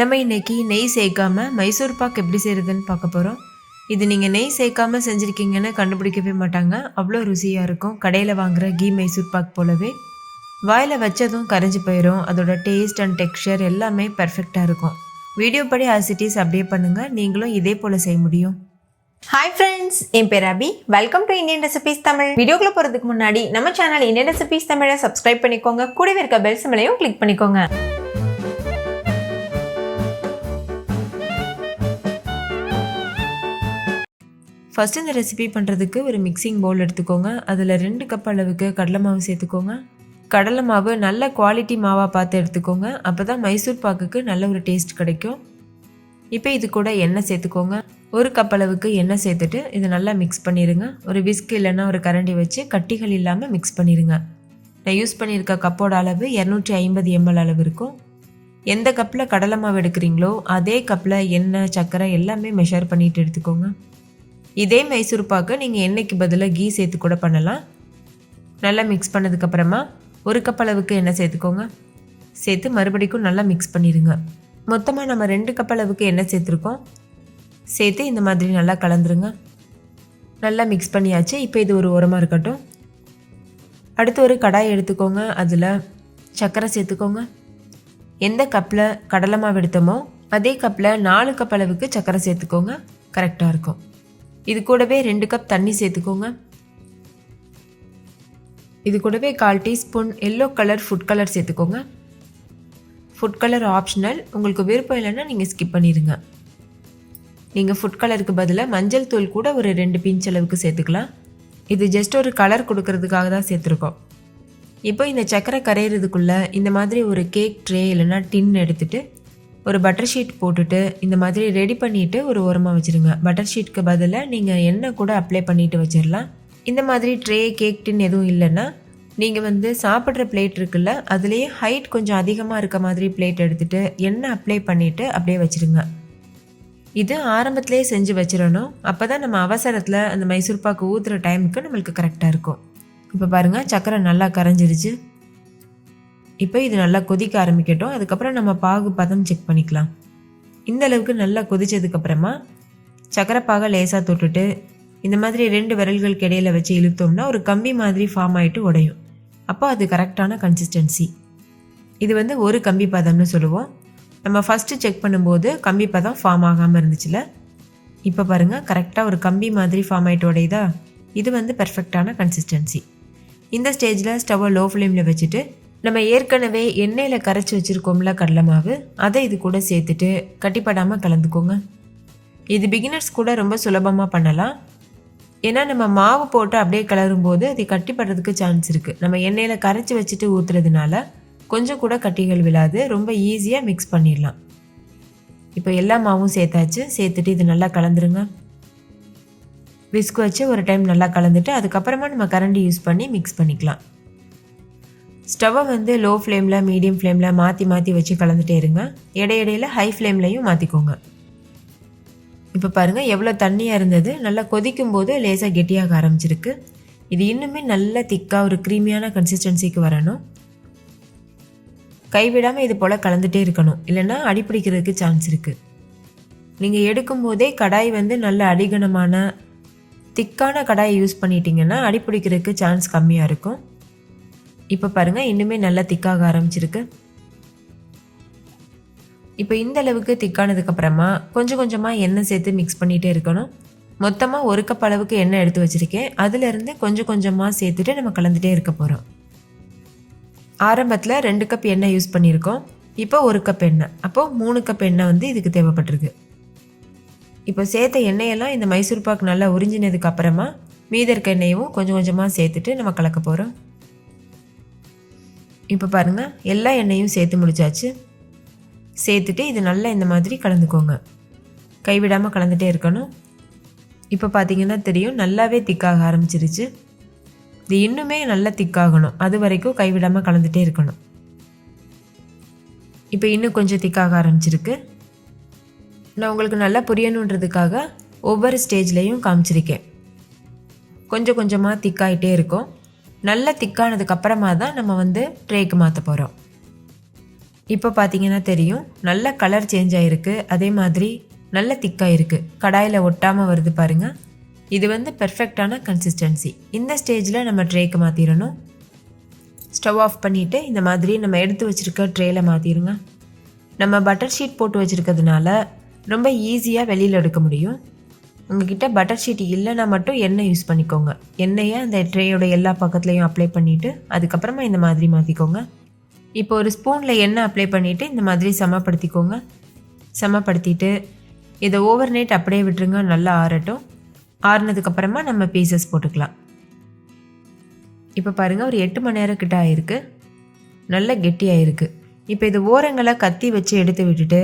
நம்ம இன்னைக்கு நெய் சேர்க்காம மைசூர் பாக் எப்படி செய்கிறதுன்னு பார்க்க போகிறோம் இது நீங்கள் நெய் சேர்க்காம செஞ்சுருக்கீங்கன்னு கண்டுபிடிக்கவே மாட்டாங்க. அவ்வளோ ருசியாக இருக்கும். கடையில் வாங்குகிற கீ மைசூர் பாக் போலவே. வாயில் வச்சதும் கரைஞ்சி போயிடும் அதோட டேஸ்ட் அண்ட் டெக்ஸ்சர் எல்லாமே பர்ஃபெக்டாக இருக்கும். வீடியோ படி ஆசிட்டிஸ் அப்படியே பண்ணுங்கள் நீங்களும் இதே போல் செய்ய முடியும். ஹாய் ஃப்ரெண்ட்ஸ் என் பேர் Abhi. Welcome to Indian recipes Tamil வீடியோக்குள்ள போகிறதுக்கு முன்னாடி நம்ம சேனல் இந்தியன் ரெசிபிஸ் தமிழை சப்ஸ்கிரைப் பண்ணிக்கோங்க. கூடவே இருக்க பெல் சிம்லையும் கிளிக் பண்ணிக்கோங்க. ஃபஸ்ட்டு இந்த ரெசிபி பண்ணுறதுக்கு ஒரு மிக்சிங் பவுல் எடுத்துக்கோங்க. அதில் ரெண்டு கப் அளவுக்கு கடலை மாவு சேர்த்துக்கோங்க. கடலை மாவு நல்ல குவாலிட்டி மாவாக பார்த்து எடுத்துக்கோங்க. அப்போ தான் மைசூர் பாக்குக்கு நல்ல ஒரு டேஸ்ட் கிடைக்கும். இப்போ இது கூட எண்ணெய் சேர்த்துக்கோங்க. ஒரு கப் அளவுக்கு எண்ணெய் சேர்த்துட்டு இதை நல்லா மிக்ஸ் பண்ணிடுங்க ஒரு விஸ்க் இல்லைன்னா ஒரு கரண்டி வச்சு கட்டிகள் இல்லாமல் மிக்ஸ் பண்ணிடுங்க நான் யூஸ் பண்ணியிருக்க கப்போட அளவு இரநூற்றி ஐம்பது எம்எல் அளவு இருக்கும். எந்த கப்பில் கடலை மாவு எடுக்கிறீங்களோ அதே கப்பில் எண்ணெய் சர்க்கரை எல்லாமே மெஷர் பண்ணிட்டு எடுத்துக்கோங்க. இதே மைசூர் பாக்கை நீங்கள் எண்ணெய்க்கு பதிலாக கீ சேர்த்து கூட பண்ணலாம். நல்லா மிக்ஸ் பண்ணதுக்கப்புறமா ஒரு கப் அளவுக்கு எண்ணெய் சேர்த்துக்கோங்க. சேர்த்து மறுபடிக்கும் நல்லா மிக்ஸ் பண்ணிடுங்க மொத்தமாக நம்ம ரெண்டு கப் அளவுக்கு எண்ணெய் சேர்த்துருக்கோம். சேர்த்து இந்த மாதிரி நல்லா கலந்துருங்க. நல்லா மிக்ஸ் பண்ணியாச்சு. இப்போ இது ஒரு உரமாக இருக்கட்டும். அடுத்து ஒரு கடாய் எடுத்துக்கோங்க. அதில் சர்க்கரை சேர்த்துக்கோங்க. எந்த கப்பில் கடலை மாவு எடுத்தோமோ அதே கப்பில் நாலு கப் அளவுக்கு சர்க்கரை சேர்த்துக்கோங்க. கரெக்டாக இருக்கும். இது கூடவே ரெண்டு கப் தண்ணி சேர்த்துக்கோங்க. இது கூடவே கால் teaspoon yellow colour food colour சேர்த்துக்கோங்க. ஃபுட் கலர் ஆப்ஷனல் உங்களுக்கு விருப்பம் இல்லைன்னா நீங்கள் ஸ்கிப் பண்ணிடுங்க நீங்கள் ஃபுட் கலருக்கு பதிலாக மஞ்சள் தூள் கூட ஒரு ரெண்டு பிஞ்ச் அளவுக்கு சேர்த்துக்கலாம். இது ஜஸ்ட் ஒரு கலர் கொடுக்கறதுக்காக தான் சேர்த்துருக்கோம். இப்போ இந்த சக்கரை கரையிறதுக்குள்ளே இந்த மாதிரி ஒரு கேக் ட்ரே இல்லைன்னா டின் எடுத்துகிட்டு ஒரு பட்டர் ஷீட் போட்டுட்டு இந்த மாதிரி ரெடி பண்ணிவிட்டு ஒரு உரமாக வச்சுருங்க. பட்டர் ஷீட்க்கு பதிலாக நீங்கள் எண்ணெய் கூட அப்ளை பண்ணிட்டு வச்சிடலாம் இந்த மாதிரி ட்ரே கேக் டின் எதுவும் இல்லைன்னா நீங்கள் வந்து சாப்பிட்ற பிளேட் இருக்குல்ல அதுலேயே ஹைட் கொஞ்சம் அதிகமாக இருக்க மாதிரி பிளேட் எடுத்துகிட்டு எண்ணெய் அப்ளை பண்ணிவிட்டு அப்படியே வச்சுருங்க. இது ஆரம்பத்திலே செஞ்சு வச்சிடணும் அப்போ தான் நம்ம அவசரத்தில் அந்த மைசூர் பாக்கு ஊற்றுற டைமுக்கு நம்மளுக்கு கரெக்டாக இருக்கும். இப்போ பாருங்கள் சக்கரை நல்லா கரைஞ்சிருச்சு. இப்போ இது நல்லா கொதிக்க ஆரம்பிக்கட்டும். அதுக்கப்புறம் நம்ம பாகு பதம் செக் பண்ணிக்கலாம். இந்த அளவுக்கு நல்லா கொதிச்சதுக்கப்புறமா சக்கரை பாகை லேசாக தொட்டுட்டு இந்த மாதிரி ரெண்டு விரல்களுக்கு இடையில வச்சு இழுத்தோம்னா ஒரு கம்பி மாதிரி ஃபார்ம் ஆகிட்டு உடையும். அப்போ அது கரெக்டான கன்சிஸ்டன்சி இது வந்து ஒரு கம்பி பதம்னு சொல்லுவோம். நம்ம ஃபஸ்ட்டு செக் பண்ணும்போது கம்பி பதம் ஃபார்ம் ஆகாமல் இருந்துச்சுல? இப்போ பாருங்கள் கரெக்டாக ஒரு கம்பி மாதிரி ஃபார்ம் ஆகிட்டு உடையுதா? இது வந்து பெர்ஃபெக்டான கன்சிஸ்டன்சி இந்த ஸ்டேஜில் ஸ்டவ்வை லோ ஃப்ளேமில் வச்சுட்டு நம்ம ஏற்கனவே எண்ணெயில் கரைச்சி வச்சுருக்கோம்ல கடலை மாவு அதை இது கூட சேர்த்துட்டு கட்டிப்படாமல் கலந்துக்கோங்க. இது பிகினர்ஸ் கூட ரொம்ப சுலபமாக பண்ணலாம். ஏன்னா நம்ம மாவு போட்டு அப்படியே கிளறும் போது அது கட்டிப்படுறதுக்கு சான்ஸ் இருக்குது நம்ம எண்ணெயில் கரைச்சி வச்சுட்டு ஊற்றுறதுனால கொஞ்சம் கூட கட்டிகள் விழாது ரொம்ப ஈஸியாக மிக்ஸ் பண்ணிடலாம். இப்போ எல்லா மாவும் சேர்த்தாச்சு. சேர்த்துட்டு இது நல்லா கலந்துருங்க. விஸ்க் வச்சு ஒரு டைம் நல்லா கலந்துட்டு அதுக்கப்புறமா நம்ம கரண்டி யூஸ் பண்ணி மிக்ஸ் பண்ணிக்கலாம். ஸ்டவ்வை வந்து லோ ஃப்ளேமில் மீடியம் ஃப்ளேமில் மாற்றி மாற்றி வச்சு கலந்துட்டே இருங்க. இடையிடையில் ஹை ஃப்ளேம்லையும் மாற்றிக்கோங்க இப்போ பாருங்கள் எவ்வளோ தண்ணியாக இருந்தது. நல்லா கொதிக்கும் போது லேசாக கெட்டியாக ஆரம்பிச்சிருக்கு. இது இன்னுமே நல்ல திக்காக ஒரு க்ரீமியான கன்சிஸ்டன்சிக்கு வரணும். கைவிடாமல் இது போல் கலந்துகிட்டே இருக்கணும். இல்லைன்னா அடிப்பிடிக்கிறதுக்கு சான்ஸ் இருக்குது நீங்கள் எடுக்கும் போதே கடாய் வந்து நல்ல அடிகனமான திக்கான கடாயை யூஸ் பண்ணிட்டீங்கன்னா அடிப்பிடிக்கிறதுக்கு சான்ஸ் கம்மியாக இருக்கும். இப்போ பாருங்கள் இன்னுமே நல்லா திக்காக ஆரம்பிச்சிருக்கு. இப்போ இந்த அளவுக்கு திக்கானதுக்கப்புறமா கொஞ்சம் கொஞ்சமாக எண்ணெய் சேர்த்து மிக்ஸ் பண்ணிகிட்டே இருக்கணும். மொத்தமாக ஒரு கப் அளவுக்கு எண்ணெய் எடுத்து வச்சுருக்கேன். அதுலேருந்து கொஞ்சம் கொஞ்சமாக சேர்த்துட்டு நம்ம கலந்துகிட்டே இருக்க போகிறோம் ஆரம்பத்தில் ரெண்டு கப் எண்ணெய் யூஸ் பண்ணியிருக்கோம். இப்போ ஒரு கப் எண்ணெய். அப்போது மூணு கப் எண்ணெய் வந்து இதுக்கு தேவைப்பட்டிருக்கு. இப்போ சேர்த்த எண்ணெயெல்லாம் இந்த மைசூர் பாக் நல்லா உறிஞ்சினதுக்கு அப்புறமா மீத இருக்க எண்ணெயும் கொஞ்சம் கொஞ்சமாக சேர்த்துட்டு நம்ம கலக்க போகிறோம் இப்போ பாருங்கள் எல்லா எண்ணெயும் சேர்த்து முடிச்சாச்சு. சேர்த்துட்டு இது நல்லா இந்த மாதிரி கலந்துக்கோங்க. கைவிடாமல் கலந்துட்டே இருக்கணும். இப்போ பார்த்தீங்கன்னா தெரியும் நல்லாவே திக்காக ஆரம்பிச்சிருச்சு. இது இன்னுமே நல்லா திக்காகணும். அது வரைக்கும் கைவிடாமல் கலந்துட்டே இருக்கணும். இப்போ இன்னும் கொஞ்சம் திக்காக ஆரம்பிச்சிருக்கு. நான் உங்களுக்கு நல்லா புரியணுன்றதுக்காக ஒவ்வொரு ஸ்டேஜ்லேயும் காமிச்சிருக்கேன். கொஞ்சம் கொஞ்சமாக திக்காகிட்டே இருக்கும். நல்லா திக்கானதுக்கு அப்புறமா தான் நம்ம வந்து ட்ரேக்கு மாற்ற போகிறோம் இப்போ பார்த்தீங்கன்னா தெரியும் நல்ல கலர் சேஞ்ச் ஆகிருக்கு அதே மாதிரி நல்ல திக்காக இருக்குது கடாயில் ஒட்டாமல் வருது பாருங்கள் இது வந்து பெர்ஃபெக்டான கன்சிஸ்டன்சி இந்த ஸ்டேஜில் நம்ம ட்ரேக்கு மாற்றிடணும் ஸ்டவ் ஆஃப் பண்ணிவிட்டு இந்த மாதிரி நம்ம எடுத்து வச்சுருக்க ட்ரேயில் மாற்றிடுங்க நம்ம பட்டர் ஷீட் போட்டு வச்சுருக்கிறதுனால ரொம்ப ஈஸியாக வெளியில் எடுக்க முடியும். உங்ககிட்ட பட்டர் ஷீட் இல்லைன்னா மட்டும் எண்ணெய் யூஸ் பண்ணிக்கோங்க. எண்ணெயை அந்த ட்ரேயோட எல்லா பக்கத்துலேயும் அப்ளை பண்ணிவிட்டு அதுக்கப்புறமா இந்த மாதிரி மாற்றிக்கோங்க இப்போ ஒரு ஸ்பூனில் எண்ணெய் அப்ளை பண்ணிவிட்டு இந்த மாதிரி சமப்படுத்திக்கோங்க. சமப்படுத்திட்டு இதை ஓவர் நைட் அப்படியே விட்டுருங்க நல்லா ஆறட்டும். ஆறுனதுக்கப்புறமா நம்ம பீசஸ் போட்டுக்கலாம். இப்போ பாருங்கள் ஒரு எட்டு மணி நேரம் கிட்ட ஆயிருக்கு. நல்ல இருக்குது இப்போ இது ஓரங்களை கத்தி வச்சு எடுத்து விட்டுட்டு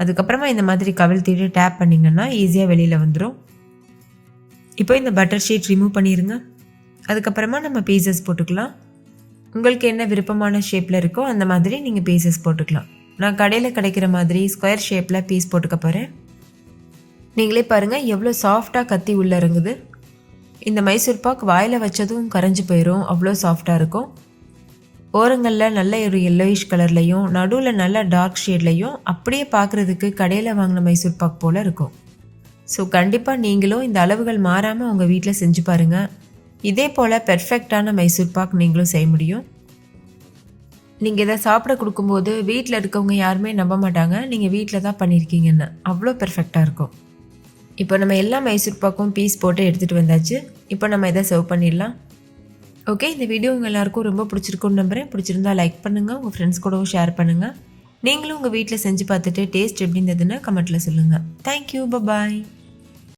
அதுக்கப்புறமா இந்த மாதிரி கவிழ்த்திட்டு டேப் பண்ணிங்கன்னா ஈஸியாக வெளியில் வந்துடும் இப்போ இந்த பட்டர் ஷீட் ரிமூவ் பண்ணிடுங்க அதுக்கப்புறமா நம்ம பீசஸ் போட்டுக்கலாம். உங்களுக்கு என்ன விருப்பமான ஷேப்பில் இருக்கோ அந்த மாதிரி நீங்கள் பீசஸ் போட்டுக்கலாம். நான் கடையில் கிடைக்கிற மாதிரி ஸ்கொயர் ஷேப்பில் பீஸ் போட்டுக்க போகிறேன் நீங்களே பாருங்கள் எவ்வளோ சாஃப்டாக கத்தி உள்ளே இறங்குது. இந்த மைசூர் பாக் வாயில் வச்சதும் கரைஞ்சி போயிடும் அவ்வளோ சாஃப்டாக இருக்கும். ஓரங்களில் நல்ல ஒரு எல்லோயிஷ் கலர்லையும் நடுவில் நல்ல டார்க் ஷேட்லையும் அப்படியே பார்க்குறதுக்கு கடையில் வாங்கின மைசூர் பாக் போல் இருக்கும். ஸோ கண்டிப்பாக நீங்களும் இந்த அளவுகள் மாறாமல் உங்கள் வீட்டில் செஞ்சு பாருங்கள் இதே போல் பெர்ஃபெக்டான மைசூர் பாக் நீங்களும் செய்ய முடியும். நீங்கள் இதை சாப்பிட கொடுக்கும்போது வீட்டில் இருக்கவங்க யாருமே நம்ப மாட்டாங்க. நீங்கள் வீட்டில் தான் பண்ணியிருக்கீங்கன்னு அவ்வளோ பெர்ஃபெக்டாக இருக்கும். இப்போ நம்ம எல்லா மைசூர் பாக்கும் பீஸ் போட்டு எடுத்துகிட்டு வந்தாச்சு. இப்போ நம்ம இதை சர்வ் பண்ணிடலாம். ஓகே இந்த வீடியோ உங்கள் எல்லாருக்கும் ரொம்ப பிடிச்சிருக்குன்னு நம்புகிறேன் பிடிச்சிருந்தா லைக் பண்ணுங்கள் உங்கள் ஃப்ரெண்ட்ஸ் கூடவும் ஷேர் பண்ணுங்கள் நீங்களும் உங்கள் வீட்டில் செஞ்சு பார்த்துட்டு டேஸ்ட் எப்படி இருந்ததுன்னு கமெண்ட்டில் சொல்லுங்கள் தேங்க்யூ பாய்